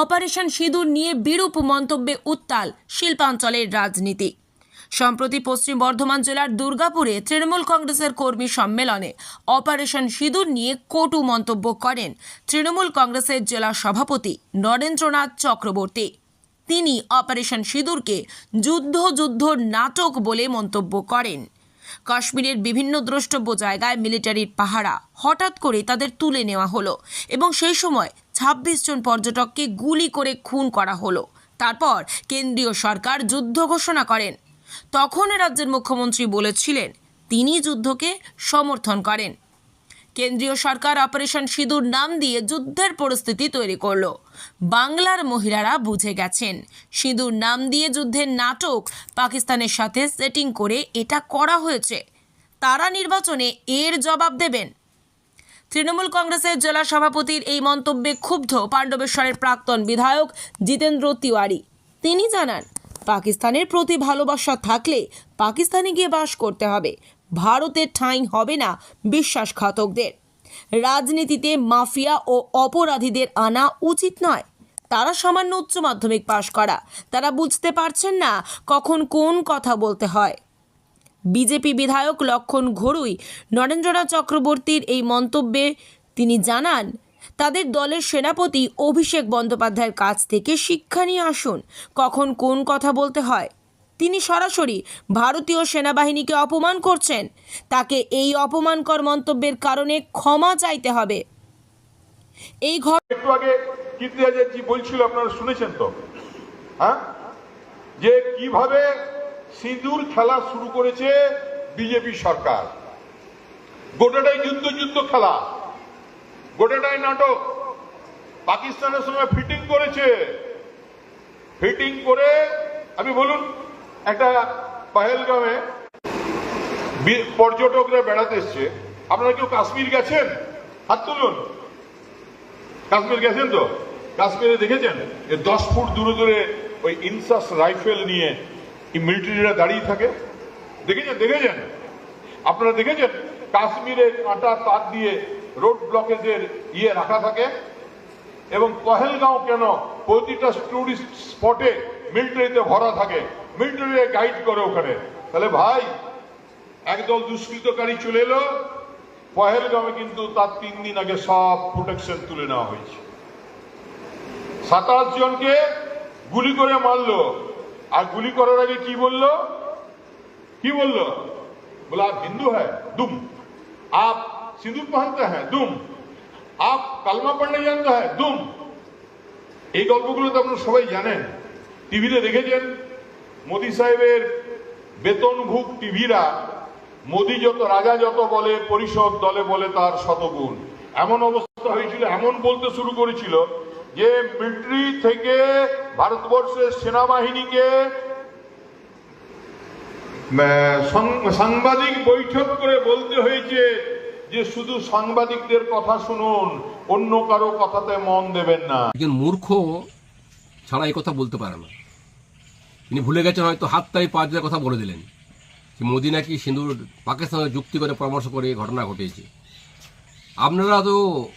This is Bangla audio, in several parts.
অপারেশন সিঁদুর নিয়ে বিরূপ মন্তব্যে উত্তাল শিল্পাঞ্চলের রাজনীতি। সম্প্রতি পশ্চিম বর্ধমান জেলার দুর্গাপুরে তৃণমূল কংগ্রেসের কর্মী সম্মেলনে অপারেশন সিঁদুর নিয়ে কটু মন্তব্য করেন তৃণমূল কংগ্রেসের জেলা সভাপতি নরেন্দ্রনাথ চক্রবর্তী। তিনি অপারেশন সিঁদুরকে যুদ্ধ যুদ্ধ নাটক বলে মন্তব্য করেন। কাশ্মীরের বিভিন্ন দ্রষ্টব্য জায়গায় মিলিটারির পাহারা। হঠাৎ করে তাদের তুলে নেওয়া হলো এবং সেই সময় ছাব্বিশ জন পর্যটককে গুলি করে খুন করা হলো। তারপর কেন্দ্রীয় সরকার যুদ্ধ ঘোষণা করেন। তখন রাজ্যের মুখ্যমন্ত্রী বলেছিলেন, তিনি যুদ্ধকে সমর্থন করেন। কেন্দ্রীয় সরকার অপারেশন সিঁদুর নাম দিয়ে যুদ্ধের পরিস্থিতি তৈরি করল। বাংলার মহিলারা বুঝে গেছেন, সিঁদুর নাম দিয়ে যুদ্ধের নাটক পাকিস্তানের সাথে সেটিং করে এটা করা হয়েছে। তারা নির্বাচনে এর জবাব দেবেন। তৃণমূল কংগ্রেসের জেলা সভাপতির এই মন্তব্যে ক্ষুব্ধ পাণ্ডবেশ্বরের প্রাক্তন বিধায়ক জিতেন্দ্র তিওয়ারি। তিনি জানান, পাকিস্তানের প্রতি ভালোবাসা থাকলে পাকিস্তানে গিয়ে বাস করতে হবে। ভারতের ঠাঁই হবে না বিশ্বাসঘাতকদের। রাজনীতিতে মাফিয়া ও অপরাধীদের আনা উচিত নয়। তারা সামান্য উচ্চ মাধ্যমিক পাশ করা। তারা বুঝতে পারছেন না কখন কোন কথা বলতে হয়। বিজেপি বিধায়ক লক্ষণ ঘড়ুই নরেন্দ্রনাথ চক্রবর্তীর এই মন্তব্যে তিনি জানান, তাদের দলের সেনাপতি অভিষেক বন্দ্যোপাধ্যায়ের কাছ থেকে শিক্ষা নিয়ে আসুন। কখন কোন কথা বলতে হয়? তিনি সরাসরি ভারতীয় সেনাবাহিনীকে অপমান করছেন। তাকে এই অপমানকর মন্তব্যের কারণে ক্ষমা চাইতে হবে। এই একটু আগে বলছিল, আপনারা শুনেছেন তো? হ্যাঁ? যে কীভাবে সিঁদুর খেলা শুরু করেছে বিজেপি সরকার। গোটাটাই যুদ্ধ যুদ্ধ খেলা। গোটাটাই নাটক। পাকিস্তানের সঙ্গে ফিটিং করেছে। ফিটিং করে, আমি বলুন একটা পাহেলগামে পর্যটকরা বেড়াতে এসছে। আপনারা কেউ কাশ্মীর গেছেন? হাত তুলুন। কাশ্মীর গেছেন তো? কাশ্মীরে দেখেছেন? যে দশ ফুট দূরে দূরে ওই ইনসাস রাইফেল নিয়ে মিলিটারিরা দাঁড়িয়ে থাকে? দেখেছেন? দেখেছেন? আপনারা দেখেছেন? কাশ্মীরে কাঁটা তার দিয়ে রোড ব্লকেজের ইয়ে রাখা থাকে। এবং পহেলগাঁও কেন প্রতিটা টুরিস্ট স্পটে মিলিটারিতে ভরা থাকে? মিলিটারিরা গাইড করে ওখানে। তাহলে ভাই, একদল দুষ্কৃতকারী চলে এলো। পহেলগামে কিন্তু তার তিন দিন আগে সব প্রোটেকশন তুলে নেওয়া হয়েছে। সাতাশ জনকে গুলি করে মারলো। আর গুলি করার আগে কি বলল? কি বলল? বলে, আপ হিন্দু হ্যাঁ দুম। আপ সিঁদুর পাহানতে হ্যাঁ দুম। আপ কালমা পান্ডে জানতে হ্যাঁ দুম। এই গল্পগুলো তো আপনার সবাই জানেন। টিভিতে দেখেছেন। মোদি সাহেবের বেতনভুক টিভিরা, মোদি যত রাজা যত বলে, পরিষদ দলে বলে তার শতগুণ। এমন অবস্থা হয়েছিল, এমন বলতে শুরু করেছিল যে মিলিটারি থেকে ভারতবর্ষের সেনাবাহিনীকে সাংবাদিক বৈঠক করে বলতে হয়েছে যে শুধু সাংবাদিকদের কথা শুনুন, অন্য কারও কথাতে মন দেবেন না। একজন মূর্খ ছাড়া কথা বলতে পারে না। তিনি ভুলে গেছেন হয়তো হাত তাই পাঁচ হাজার কথা বলে দিলেন যে মোদি নাকি সিঁদুর পাকিস্তানের যুক্তি করে পরামর্শ করে ঘটনা ঘটেছে আপনারা তো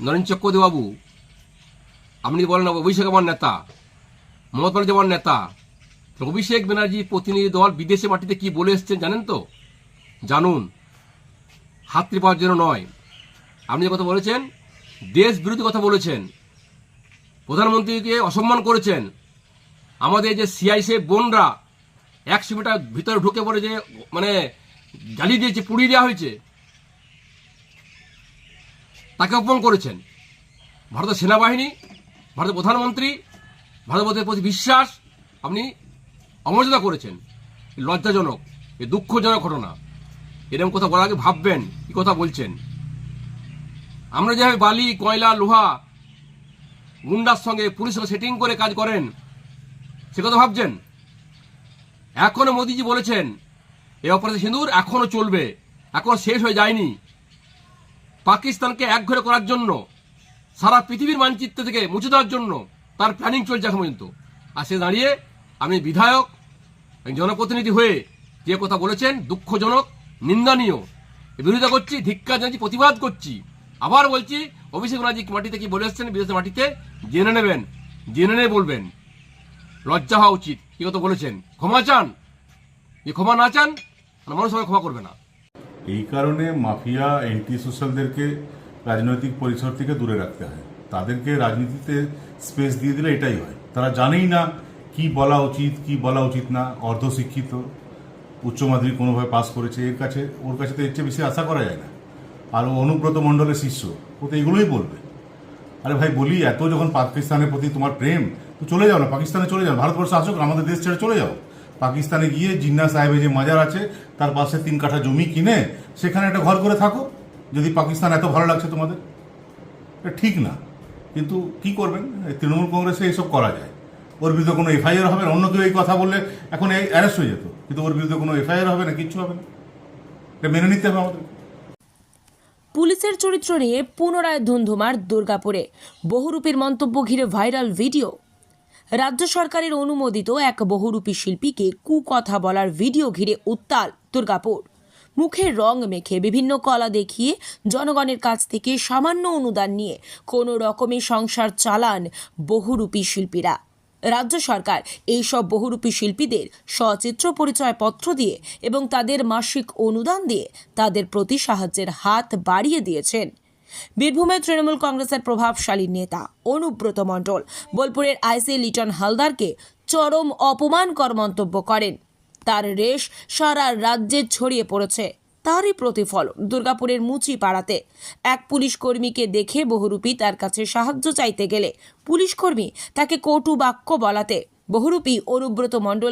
নরেন বাবু আপনি বলেন অভিষেক আমার নেতা, মমতা ব্যানার্জি আমার নেতা অভিষেক ব্যানার্জি প্রতিনিধি দল বিদেশে মাটিতে কি বলে এসছেন জানেন তো? জানুন। হাতড়ি পাওয়ার জন্য নয়। আপনি যে কথা বলেছেন, দেশ বিরোধী কথা বলেছেন, প্রধানমন্ত্রীকে অসম্মান করেছেন আমাদের যে সিআইসি বোনরা একশো মিটার ভিতরে ঢুকে পড়ে যে মানে জ্বালিয়ে দিয়েছে পুড়িয়ে দেওয়া হয়েছে, তাকে অপমান করেছেন। ভারতের সেনাবাহিনী, ভারতের প্রধানমন্ত্রী, ভারতের প্রতি বিশ্বাস আপনি অমর্যাদা করেছেন। লজ্জাজনক, এ দুঃখজনক ঘটনা। এরকম কথা বলার আগে ভাববেন, কি কথা বলছেন? আমরা যেভাবে বালি, কয়লা, লোহা, গুন্ডার সঙ্গে পুলিশের সেটিং করে কাজ করেন সে কথা ভাবছেন? এখনও মোদিজি বলেছেন এই অপারেশন সিঁদুর এখনও চলবে, এখনও শেষ হয়ে যায়নি। পাকিস্তানকে একঘরে করার জন্য, সারা পৃথিবীর মানচিত্র থেকে মুছে দেওয়ার জন্য তার প্ল্যানিং চলছে এখন পর্যন্ত। আর সে দাঁড়িয়ে আমি বিধায়ক জনপ্রতিনিধি হয়ে যে কথা বলেছেন, দুঃখজনক, নিন্দনীয়, বিরোধিতা করছি, ধিক্কার জানাচ্ছি, প্রতিবাদ করছি। আবার বলছি, অভিষেক ব্যানার্জি মাটিতে কি বলে এসছেন, বিদেশের মাটিতে, জেনে নেবেন, জেনে নিয়ে বলবেন। লজ্জা হওয়া উচিত। কি কথা বলেছেন? ক্ষমা চান? যে ক্ষমা না চান মানুষ আমাকে ক্ষমা করবে না। এই কারণে মাফিয়া, এন্টি সোশ্যালদেরকে রাজনৈতিক পরিসর থেকে দূরে রাখতে হয়। তাদেরকে রাজনীতিতে স্পেস দিয়ে দিলে এটাই হয়। তারা জানেই না কি বলা উচিত, কি বলা উচিত না। অর্ধশিক্ষিত, উচ্চ মাধ্যমিক কোনোভাবে পাস করেছে, এর কাছে, ওর কাছে তো এর চেয়ে বেশি আশা করা যায় না। আর ও অনুব্রত মণ্ডলের শিষ্য, ও তো এগুলোই বলবে। আরে ভাই, বলি, এত যখন পাকিস্তানের প্রতি তোমার প্রেম তো চলে যাও না, পাকিস্তানে চলে যাও ভারতবর্ষ আসুক, আমাদের দেশ ছেড়ে চলে যাও। পাকিস্তানে গিয়ে জিন্না সাহেবের যে মাজার আছে, তার পাশে তিন কাঠা জমি কিনে সেখানে একটা ঘর করে থাকো। যদি পাকিস্তান এত ভালো লাগছে তোমাদের, এটা ঠিক না। কিন্তু কি করবেন? তৃণমূল কংগ্রেসে এইসব করা যায়। ওর বিরুদ্ধে কোনো এফআইআর হবে না। অন্য কেউ এই কথা বললে এখন এই অ্যারেস্ট হয়ে যেত। কিন্তু ওর বিরুদ্ধে কোনো এফআইআর হবে না, কিচ্ছু হবে না। এটা মেনে নিতে হবে আমাদের। পুলিশের চরিত্র নিয়ে পুনরায় ধুন্ধুমার দুর্গাপুরে। বহুরূপীর মন্তব্য ঘিরে ভাইরাল ভিডিও। রাজ্য সরকারের অনুমোদিত এক বহুরূপী শিল্পীকে কুকথা বলার ভিডিও ঘিরে উত্তাল দুর্গাপুর। মুখে রং মেখে বিভিন্ন কলা দেখিয়ে জনগণের কাছ থেকে সামান্য অনুদান নিয়ে কোনো রকমে সংসার চালান বহুরূপী শিল্পীরা। রাজ্য সরকার এইসব বহুরূপী শিল্পীদের সচিত্র পরিচয়পত্র দিয়ে এবং তাদের মাসিক অনুদান দিয়ে তাদের প্রতি সাহায্যের হাত বাড়িয়ে দিয়েছেন। বীরভূমের তৃণমূল কংগ্রেসের প্রভাবশালী নেতা অনুব্রত মণ্ডল। বোলপুরের আইসি লিটন হালদারকে চরম অপমানকর মন্তব্য করেন। তার রেশ সারা রাজ্যে ছড়িয়ে পড়েছে। তারই প্রতিফলন দুর্গাপুরের মুচি পাড়াতে এক পুলিশ কর্মীকে দেখে বহুরূপী তার কাছে সাহায্য চাইতে গেলে পুলিশ কর্মী তাকে কটু বাক্য বলাতে বহুরূপী অনুব্রত মণ্ডল